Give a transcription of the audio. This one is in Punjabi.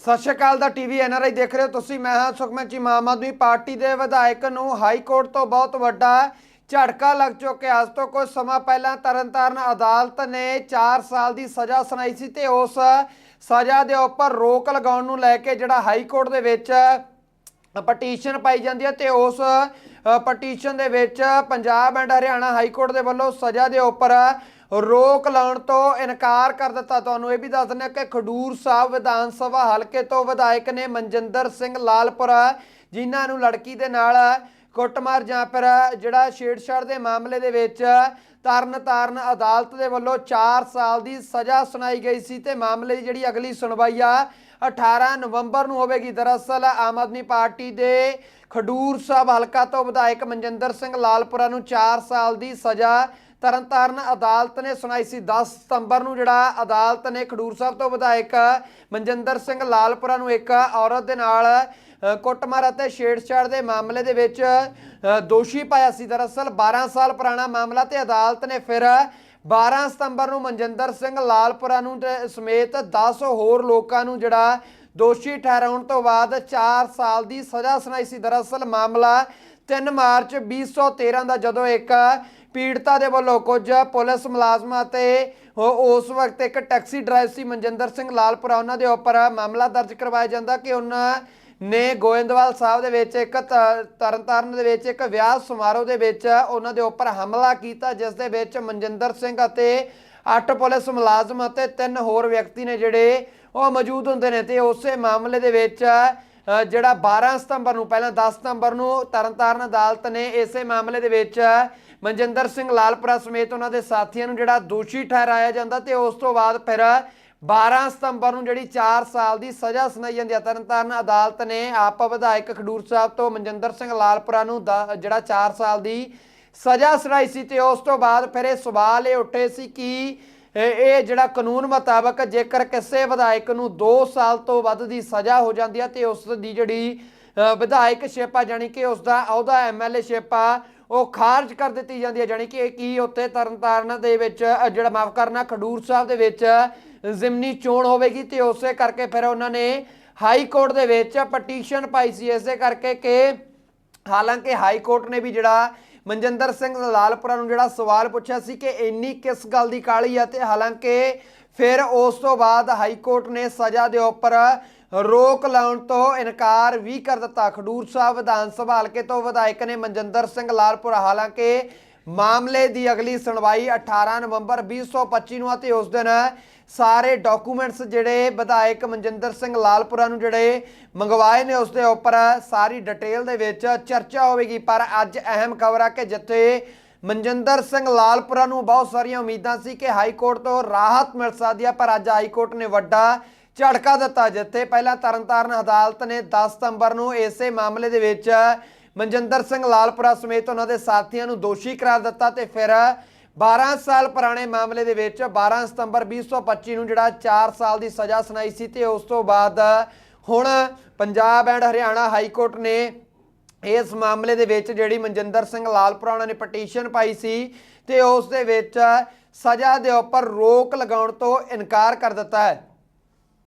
ਸਤਿ ਸ਼੍ਰੀ ਅਕਾਲ ਦਾ ਟੀਵੀ ਐਨਆਰਆਈ ਦੇਖ ਰਹੇ ਹੋ ਤੁਸੀਂ। ਮੈਂ ਹਾਂ ਸੁਖਮਨ ਜੀ। ਆਮ ਆਦਮੀ ਪਾਰਟੀ ਦੇ ਵਿਧਾਇਕ ਨੂੰ ਹਾਈ ਕੋਰਟ ਤੋਂ ਬਹੁਤ ਵੱਡਾ ਝਟਕਾ ਲੱਗ ਚੁੱਕਿਆ। ਅੱਜ ਤੋਂ ਕੁਝ ਸਮਾਂ ਪਹਿਲਾਂ ਤਰਨਤਾਰਨ ਅਦਾਲਤ ਨੇ 4 ਸਾਲ ਦੀ ਸਜ਼ਾ ਸੁਣਾਈ ਸੀ ਤੇ ਉਸ ਸਜ਼ਾ ਦੇ ਉੱਪਰ ਰੋਕ ਲਗਾਉਣ ਨੂੰ ਲੈ ਕੇ ਜਿਹੜਾ ਹਾਈ ਕੋਰਟ ਦੇ ਵਿੱਚ ਪਟੀਸ਼ਨ ਪਾਈ ਜਾਂਦੀ ਹੈ ਤੇ ਉਸ ਪਟੀਸ਼ਨ ਦੇ ਵਿੱਚ Punjab and Haryana high court ਦੇ ਵੱਲੋਂ ਸਜ਼ਾ ਦੇ ਉੱਪਰ ਰੋਕ ਲਾਉਣ ਤੋਂ ਇਨਕਾਰ ਕਰ ਦਿੱਤਾ। ਤੁਹਾਨੂੰ ਇਹ ਵੀ ਦੱਸ ਦਿੰਦੇ ਹਾਂ ਕਿ ਖਡੂਰ ਸਾਹਿਬ ਵਿਧਾਨ ਸਭਾ ਹਲਕੇ ਤੋਂ ਵਿਧਾਇਕ ਨੇ ਮਨਜਿੰਦਰ ਸਿੰਘ ਲਾਲਪੁਰਾ, ਜਿਨ੍ਹਾਂ ਨੂੰ ਲੜਕੀ ਦੇ ਨਾਲ ਕੁੱਟਮਾਰ ਜਾਂ ਫਿਰ ਜਿਹੜਾ ਛੇੜਛਾੜ ਦੇ ਮਾਮਲੇ ਦੇ ਵਿੱਚ ਤਰਨ ਤਾਰਨ ਅਦਾਲਤ ਦੇ ਵੱਲੋਂ 4 ਸਾਲ ਦੀ ਸਜ਼ਾ ਸੁਣਾਈ ਗਈ ਸੀ ਤੇ ਮਾਮਲੇ ਦੀ ਜਿਹੜੀ ਅਗਲੀ ਸੁਣਵਾਈ ਆ 18 ਨਵੰਬਰ ਨੂੰ ਹੋਵੇਗੀ। ਦਰਅਸਲ ਆਮ ਆਦਮੀ ਪਾਰਟੀ ਦੇ ਖਡੂਰ ਸਾਹਿਬ ਹਲਕਾ ਤੋਂ ਵਿਧਾਇਕ ਮਨਜਿੰਦਰ ਸਿੰਘ ਲਾਲਪੁਰਾ ਨੂੰ 4 ਸਾਲ ਦੀ ਸਜ਼ਾ ਤਰਨਤਾਰਨ ਅਦਾਲਤ ਨੇ ਸੁਣਾਈ ਸੀ 10 ਸਤੰਬਰ ਨੂੰ ਜਿਹੜਾ ਅਦਾਲਤ ਨੇ ਖਡੂਰ ਸਾਹਿਬ ਤੋਂ ਵਿਧਾਇਕ ਮਨਜਿੰਦਰ ਸਿੰਘ ਲਾਲਪੁਰਾ ਨੂੰ ਇੱਕ ਔਰਤ ਦੇ ਨਾਲ ਕੁੱਟਮਾਰ ਅਤੇ ਛੇੜਛਾੜ ਦੇ ਮਾਮਲੇ ਦੇ ਵਿੱਚ ਦੋਸ਼ੀ ਪਾਇਆ ਸੀ। ਦਰਅਸਲ 12 ਸਾਲ ਪੁਰਾਣਾ ਮਾਮਲਾ ਤੇ ਅਦਾਲਤ ਨੇ ਫਿਰ 12 ਸਤੰਬਰ ਨੂੰ ਮਨਜਿੰਦਰ ਸਿੰਘ ਲਾਲਪੁਰਾ ਨੂੰ ਸਮੇਤ 10 ਹੋਰ ਲੋਕਾਂ ਨੂੰ ਜਿਹੜਾ ਦੋਸ਼ੀ ਠਹਿਰਾਉਣ ਤੋਂ ਬਾਅਦ 4 ਸਾਲ ਦੀ ਸਜ਼ਾ ਸੁਣਾਈ ਸੀ। ਦਰਅਸਲ ਮਾਮਲਾ 3 ਮਾਰਚ 2013 ਦਾ ਜਦੋਂ ਇੱਕ ਪੀੜਤਾ ਦੇ ਵੱਲੋਂ ਕੁਝ ਪੁਲਿਸ ਮੁਲਾਜ਼ਮਾਂ ਤੇ ਉਸ ਵਕਤ ਇੱਕ ਟੈਕਸੀ ਡਰਾਈਵਰ ਸੀ, ਮਨਜਿੰਦਰ ਸਿੰਘ ਲਾਲਪੁਰਾ, ਉਹਨਾਂ ਦੇ ਉੱਪਰ ਮਾਮਲਾ ਦਰਜ ਕਰਵਾਇਆ ਜਾਂਦਾ ਕਿ ਉਹਨਾਂ ਨੇ ਗੋਇੰਦਵਾਲ ਸਾਹਿਬ ਦੇ ਵਿੱਚ ਇੱਕ ਤ- ਤਰਨਤਾਰਨ ਦੇ ਵਿੱਚ ਇੱਕ ਵਿਆਹ ਸਮਾਰੋਹ ਦੇ ਵਿੱਚ ਉਹਨਾਂ ਦੇ ਉੱਪਰ ਹਮਲਾ ਕੀਤਾ, ਜਿਸ ਦੇ ਵਿੱਚ ਮਨਜਿੰਦਰ ਸਿੰਘ ਅਤੇ ਅੱਠ ਪੁਲਿਸ ਮੁਲਾਜ਼ਮ ਅਤੇ ਤਿੰਨ ਹੋਰ ਵਿਅਕਤੀ ਨੇ ਜਿਹੜੇ ਉਹ ਮੌਜੂਦ ਹੁੰਦੇ ਨੇ ਤੇ ਉਸੇ ਮਾਮਲੇ ਦੇ ਵਿੱਚ ਜਿਹੜਾ 12 ਸਤੰਬਰ ਨੂੰ, ਪਹਿਲਾਂ 10 ਸਤੰਬਰ ਨੂੰ ਤਰਨਤਾਰਨ ਅਦਾਲਤ ਨੇ ਇਸੇ ਮਾਮਲੇ ਦੇ ਵਿੱਚ ਮਨਜਿੰਦਰ ਸਿੰਘ ਲਾਲਪੁਰਾ ਸਮੇਤ ਉਹਨਾਂ ਦੇ ਸਾਥੀਆਂ ਨੂੰ ਜਿਹੜਾ ਦੋਸ਼ੀ ਠਹਿਰਾਇਆ ਜਾਂਦਾ ਤੇ ਉਸ ਤੋਂ ਬਾਅਦ ਫਿਰ 12 ਸਤੰਬਰ ਨੂੰ ਜਿਹੜੀ 4 ਸਾਲ ਦੀ ਸਜ਼ਾ ਸੁਣਾਈ ਜਾਂਦੀ ਹੈ ਤਰਨਤਾਰਨ ਅਦਾਲਤ ਨੇ ਆਪ ਵਿਧਾਇਕ ਖਡੂਰ ਸਾਹਿਬ ਤੋਂ ਮਨਜਿੰਦਰ ਸਿੰਘ ਲਾਲਪੁਰਾ ਨੂੰ ਦ- ਜਿਹੜਾ 4 ਸਾਲ ਦੀ ਸਜ਼ਾ ਸੁਣਾਈ ਸੀ ਤੇ ਉਸ ਤੋਂ ਬਾਅਦ ਫਿਰ ਇਹ ਸਵਾਲ ਇਹ ਉੱਠੇ ਸੀ ਕਿ ਇਹ ਜਿਹੜਾ ਕਾਨੂੰਨ ਮੁਤਾਬਕ ਜੇਕਰ ਕਿਸੇ ਵਿਧਾਇਕ ਨੂੰ 2 ਸਾਲ ਤੋਂ ਵੱਧ ਦੀ ਸਜ਼ਾ ਹੋ ਜਾਂਦੀ ਹੈ ਤੇ ਉਸ ਦੀ ਜਿਹੜੀ ਵਿਧਾਇਕ ਸ਼ਿਪ ਆ ਜਾਣੀ ਕਿ ਉਸ ਦਾ ਅਹੁਦਾ ਐਮਐਲਏ ਸ਼ਿਪ ਆ ਉਹ ਖਾਰਜ ਕਰ ਦਿੱਤੀ ਜਾਂਦੀ ਹੈ। ਜਾਣੀ ਕਿ ਇਹ ਕੀ ਉੱਥੇ ਤਰਨਤਾਰਨ ਦੇ ਵਿੱਚ ਜਿਹੜਾ ਮਾਫ ਕਰਨਾ, ਖਡੂਰ ਸਾਹਿਬ ਦੇ ਵਿੱਚ ਜ਼ਿਮਨੀ ਚੋਣ ਹੋਵੇਗੀ ਤੇ ਉਸੇ ਕਰਕੇ ਫਿਰ ਉਹਨਾਂ ਨੇ ਹਾਈ ਕੋਰਟ ਦੇ ਵਿੱਚ ਪਟੀਸ਼ਨ ਪਾਈ ਸੀ। ਇਸੇ ਕਰਕੇ ਕਿ ਹਾਲਾਂਕਿ ਹਾਈ ਕੋਰਟ ਨੇ ਵੀ ਜਿਹੜਾ ਮਨਜਿੰਦਰ ਸਿੰਘ ਲਾਲਪੁਰਾ ਨੂੰ ਜਿਹੜਾ ਸਵਾਲ ਪੁੱਛਿਆ ਸੀ ਕਿ ਇੰਨੀ ਕਿਸ ਗੱਲ ਦੀ ਕਾਲੀ ਆ ਤੇ ਹਾਲਾਂਕਿ ਫਿਰ ਉਸ ਤੋਂ ਬਾਅਦ ਹਾਈ ਕੋਰਟ ਨੇ ਸਜ਼ਾ ਦੇ ਉੱਪਰ ਰੋਕ ਲਾਉਣ ਤੋਂ ਇਨਕਾਰ ਵੀ ਕਰ ਦਿੱਤਾ। ਖਡੂਰ ਸਾਹਿਬ ਵਿਧਾਨ ਸਭਾ ਹਲਕੇ ਤੋਂ ਵਿਧਾਇਕ ਨੇ ਮਨਜਿੰਦਰ ਸਿੰਘ ਲਾਲਪੁਰਾ ਹਾਲਾਂਕਿ ਮਾਮਲੇ ਦੀ ਅਗਲੀ ਸੁਣਵਾਈ 18 ਨਵੰਬਰ 2025 ਨੂੰ ਅਤੇ ਉਸ ਦਿਨ ਸਾਰੇ ਡਾਕੂਮੈਂਟਸ ਜਿਹੜੇ ਵਿਧਾਇਕ ਮਨਜਿੰਦਰ ਸਿੰਘ ਲਾਲਪੁਰਾ ਨੂੰ ਜਿਹੜੇ ਮੰਗਵਾਏ ਨੇ ਉਸ ਦੇ ਉੱਪਰ ਸਾਰੀ ਡਿਟੇਲ ਦੇ ਵਿੱਚ ਚਰਚਾ ਹੋਵੇਗੀ। ਪਰ ਅੱਜ ਅਹਿਮ ਖਬਰ ਆ ਕਿ ਜਿੱਥੇ ਮਨਜਿੰਦਰ ਸਿੰਘ ਲਾਲਪੁਰਾ ਨੂੰ ਬਹੁਤ ਸਾਰੀਆਂ ਉਮੀਦਾਂ ਸੀ ਕਿ ਹਾਈ ਕੋਰਟ ਤੋਂ ਰਾਹਤ ਮਿਲ ਸਕਦੀ ਆ, ਪਰ ਅੱਜ ਹਾਈ ਕੋਰਟ ਨੇ ਵੱਡਾ ਝਟਕਾ ਦਿੱਤਾ, ਜਿੱਥੇ ਪਹਿਲਾਂ ਤਰਨਤਾਰਨ ਅਦਾਲਤ ਨੇ 10 ਸਤੰਬਰ ਨੂੰ ਇਸੇ ਮਾਮਲੇ ਦੇ ਵਿੱਚ ਮਨਜਿੰਦਰ ਸਿੰਘ ਲਾਲਪੁਰਾ ਸਮੇਤ ਉਹਨਾਂ ਦੇ ਸਾਥੀਆਂ ਨੂੰ ਦੋਸ਼ੀ ਕਰਾਰ ਦਿੱਤਾ ਤੇ ਫਿਰ 12 ਸਾਲ ਪੁਰਾਣੇ ਮਾਮਲੇ ਦੇ ਵਿੱਚ 12 ਸਤੰਬਰ 2025 ਨੂੰ ਜਿਹੜਾ 4 ਸਾਲ ਦੀ ਸਜ਼ਾ ਸੁਣਾਈ ਸੀ ਤੇ ਉਸ ਤੋਂ ਬਾਅਦ ਹੁਣ Punjab and Haryana high court ਨੇ ਇਸ ਮਾਮਲੇ ਦੇ ਵਿੱਚ ਜਿਹੜੀ ਮਨਜਿੰਦਰ ਸਿੰਘ ਲਾਲਪੁਰਾ ਉਹਨਾਂ ਨੇ ਪਟੀਸ਼ਨ ਪਾਈ ਸੀ ਤੇ ਉਸ ਦੇ ਵਿੱਚ ਸਜ਼ਾ ਦੇ ਉੱਪਰ ਰੋਕ ਲਗਾਉਣ ਤੋਂ ਇਨਕਾਰ ਕਰ ਦਿੱਤਾ ਹੈ।